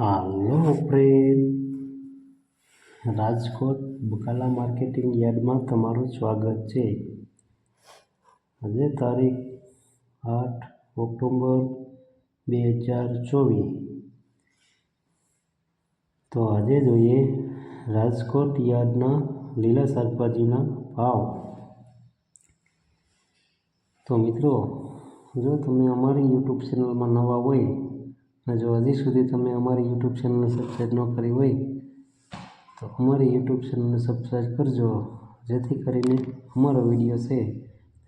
હાલો friend Rajkot બકાલા marketing યાર્ડમાં તમારું સ્વાગત છે. આજે તારીખ આઠ ઓક્ટોબર બે હજાર ચોવીસ. તો આજે જોઈએ રાજકોટ યાર્ડના લીલા શાકભાજીના ભાવ. તો મિત્રો, જો તમે અમારી યુટ્યુબ ચેનલમાં નવા હોય અને જો હજી સુધી તમે અમારી યુટ્યુબ ચેનલને સબસ્ક્રાઈબ ન કરી હોય, તો અમારી યુટ્યુબ ચેનલને સબસ્ક્રાઈબ કરજો, જેથી કરીને અમારો વીડિયો છે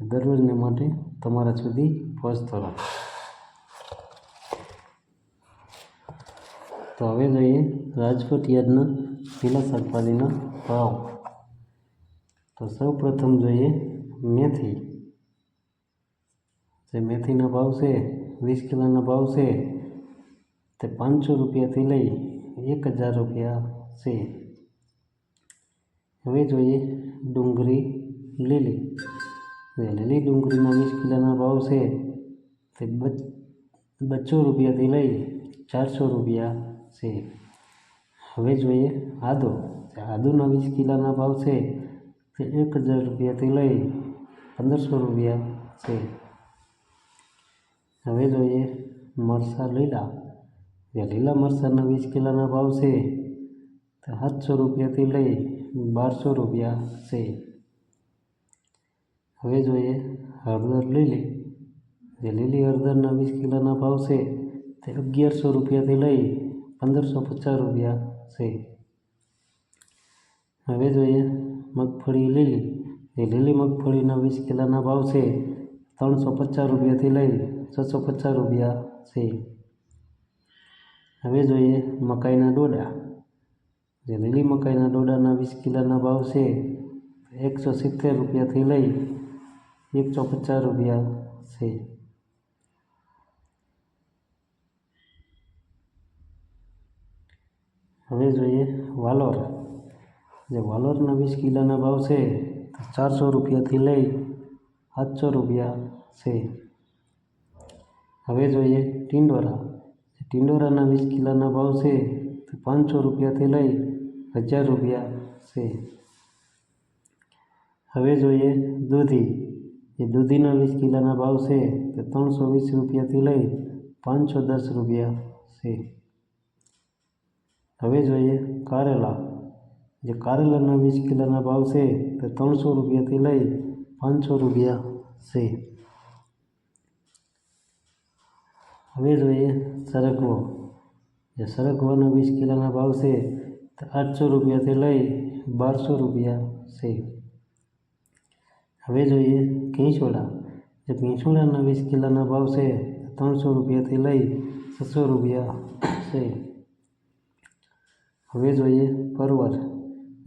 દરરોજને માટે તમારા સુધી પહોંચતો રહે. તો હવે જોઈએ રાજકોટ યાર્ડના લીલા શાકભાજીના ભાવ. તો સૌ પ્રથમ જોઈએ મેથી. જે મેથીના ભાવ છે, વીસ કિલોના ભાવ છે તે પાંચસો રૂપિયાથી લઈ એક હજાર રૂપિયા છે હવે જોઈએ ડુંગળી લીલી જે લીલી ડુંગળીના વીસ કિલોના ભાવ છે તે બસો રૂપિયાથી લઈ ચારસો રૂપિયા છે હવે જોઈએ આદુ આદુના વીસ કિલોના ભાવ છે તે એક હજાર રૂપિયાથી લઈ પંદરસો રૂપિયા છે હવે જોઈએ મરચાં લીલા જે લીલા મરચાંના વીસ કિલોના ભાવ છે, તો સાતસો રૂપિયાથી લઈ બારસો રૂપિયા છે. હવે જોઈએ હળદર લીલી. જે લીલી હળદરના વીસ કિલોના ભાવ છે, તે અગિયારસો રૂપિયાથી લઈ પંદરસો પચાસ રૂપિયા છે. હવે જોઈએ મગફળી લીલી. જે લીલી મગફળીના વીસ કિલોના ભાવ છે, ત્રણસો પચાસ રૂપિયાથી લઈ છસો પચાસ રૂપિયા છે. હવે જોઈએ મકાઈના ડોડા જે લીલી મકાઈના ડોડાના વીસ કિલોના ભાવ છે, એકસો સિત્તેર રૂપિયાથી લઈ એકસો પચાસ રૂપિયા છે. હવે જોઈએ વાલોર. જે વાલોરના વીસ કિલોના ભાવ છે ચારસો રૂપિયાથી લઈ સાતસો રૂપિયા છે. હવે જોઈએ ટિંડોરા. ટિંડોરાના વીસ કિલોના ભાવ છે, તો પાંચસો રૂપિયાથી લઈ હજાર રૂપિયા છે. હવે જોઈએ દૂધી. એ દૂધીના વીસ કિલોના ભાવ છે, તે ત્રણસો વીસ રૂપિયાથી લઈ પાંચસો દસ રૂપિયા છે. હવે જોઈએ કારેલા. જે કારેલાના વીસ કિલોના ભાવ છે, તે ત્રણસો રૂપિયાથી લઈ પાંચસો રૂપિયા છે. હવે જોઈએ સરગવો જે સરગવાના વીસ કિલોના ભાવ છે તો આઠસો રૂપિયાથી લઈ બારસો રૂપિયા છે. હવે જોઈએ કેંચોડા જે કેંચોડાના વીસ કિલોના ભાવ છે ત્રણસો રૂપિયાથી લઈ છસો રૂપિયા છે. હવે જોઈએ પરવર.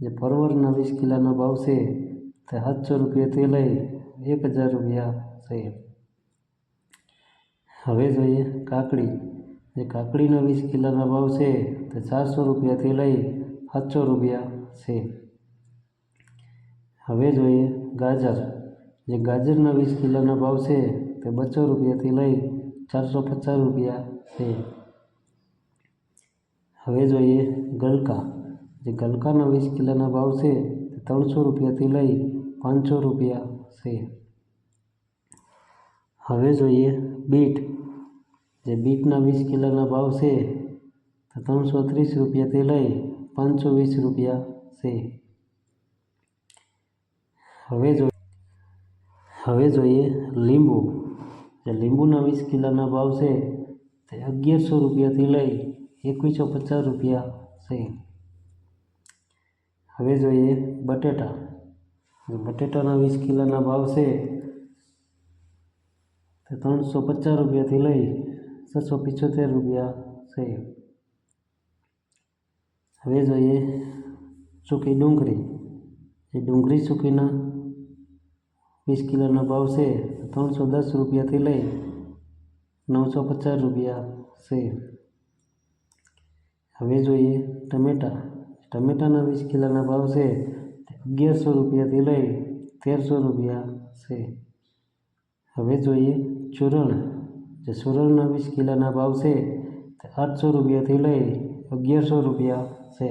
જે પરવરના વીસ કિલોના ભાવ છે તે સાતસો રૂપિયાથી લઈ એક હજાર રૂપિયા છે. હવે જોઈએ કાકડી. જે કાકડીના વીસ કિલોના ભાવ છે તે ચારસો રૂપિયાથી લઈ સાતસો રૂપિયા છે. હવે જોઈએ ગાજર. જે ગાજરના વીસ કિલોના ભાવ છે તે બસો રૂપિયાથી લઈ ચારસો પચાસ રૂપિયા છે. હવે જોઈએ ગલકા. જે ગલકાના વીસ કિલોના ભાવ છે તે ત્રણસો રૂપિયાથી લઈ પાંચસો રૂપિયા છે. હવે જોઈએ બીટ. જે બીટના વીસ કિલોના ભાવ છે, તે ત્રણસો ત્રીસ રૂપિયાથી લઈ પાંચસો વીસ રૂપિયા છે. હવે જો હવે જોઈએ લીંબુ. જે લીંબુના વીસ કિલોના ભાવ છે, તે અગિયારસો રૂપિયાથી લઈ એકવીસો પચાસ રૂપિયા છે. હવે જોઈએ બટેટા. જે બટેટાના વીસ કિલોના ભાવ છે તે ત્રણસો પચાસ રૂપિયાથી લઈ છસો પિચોતેર રૂપિયા છે. હવે જોઈએ સૂકી ડુંગળી. એ ડુંગળી સૂકીના વીસ કિલોના ભાવ છે ત્રણસો દસ રૂપિયાથી લઈ નવસો પચાસ રૂપિયા છે. હવે જોઈએ ટમેટાં. ટમેટાના વીસ કિલોના ભાવ છે અગિયારસો રૂપિયાથી લઈ તેરસો રૂપિયા છે. હવે જોઈએ ચૂરણ જે સુરણના વીસ કિલોના ભાવ છે તે આઠસો રૂપિયાથી લઈ અગિયારસો રૂપિયા છે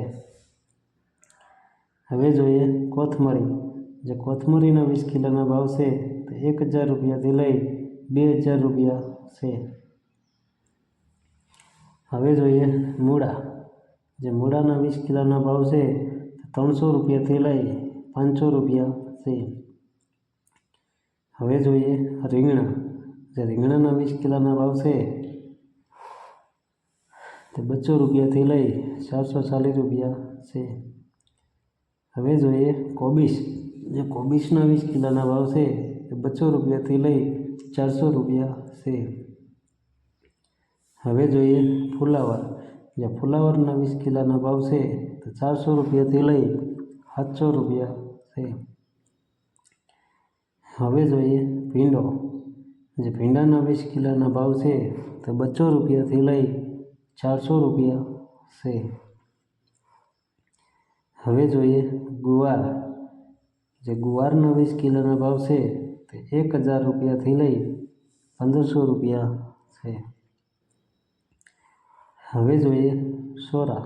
હવે જોઈએ કોથમરી જે કોથમરીના વીસ કિલોના ભાવ છે તો એક હજાર રૂપિયાથી લઈ બે હજાર રૂપિયા છે હવે જોઈએ મૂળા જે મૂળાના વીસ કિલોના ભાવ છે તો ત્રણસો રૂપિયાથી લઈ પાંચસો રૂપિયા છે હવે જોઈએ રીંગણા જે રીંગણાના વીસ કિલોના ભાવ છે, તે બસો રૂપિયાથી લઈ ચારસો ચાલીસ રૂપિયા છે. હવે જોઈએ કોબીસ જે કોબીસના વીસ કિલોના ભાવ છે, તે બસો રૂપિયાથી લઈ ચારસો રૂપિયા છે. હવે જોઈએ ફુલાવર. જે ફુલાવરના વીસ કિલોના ભાવ છે, તો ચારસો રૂપિયાથી લઈ સાતસો રૂપિયા છે. હવે જોઈએ ભીંડો. જે ભીંડાના વીસ કિલોના ભાવ છે, તો બસો રૂપિયાથી લઈ ચારસો રૂપિયા છે. હવે જોઈએ ગુવાર. જે ગુવારના વીસ કિલોના ભાવ છે, તે એક હજાર રૂપિયાથી લઈ પંદરસો રૂપિયા છે. હવે જોઈએ સોરા.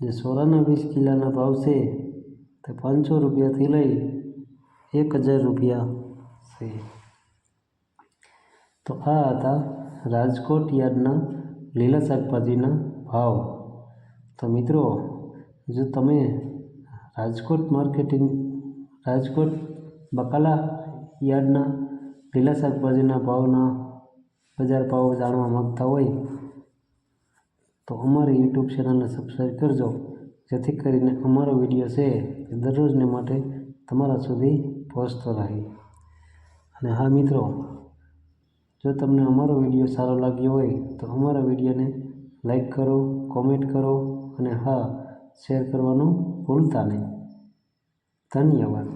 જે સોરાના વીસ કિલોના ભાવ છે, તે પાંચસો રૂપિયાથી લઈ એક હજાર રૂપિયા છે. તો આ હતા રાજકોટ યાર્ડના લીલા શાકભાજીના ભાવ. તો મિત્રો, જો તમે રાજકોટ માર્કેટિંગ, રાજકોટ બકાલા યાર્ડના લીલા શાકભાજીના ભાવના બજાર ભાવ જાણવા માગતા હોય, તો અમારી યુટ્યુબ ચેનલને સબસ્ક્રાઈબ કરજો, જેથી કરીને અમારો વીડિયો છે એ દરરોજને માટે તમારા સુધી પહોંચતો રહે. અને હા મિત્રો જો તમને અમારો વીડિયો સારો લાગ્યો હોય, તો અમારા વિડીયોને લાઈક કરો, કોમેન્ટ કરો અને હા, શેર કરવાનું ભૂલતા નહીં. ધન્યવાદ.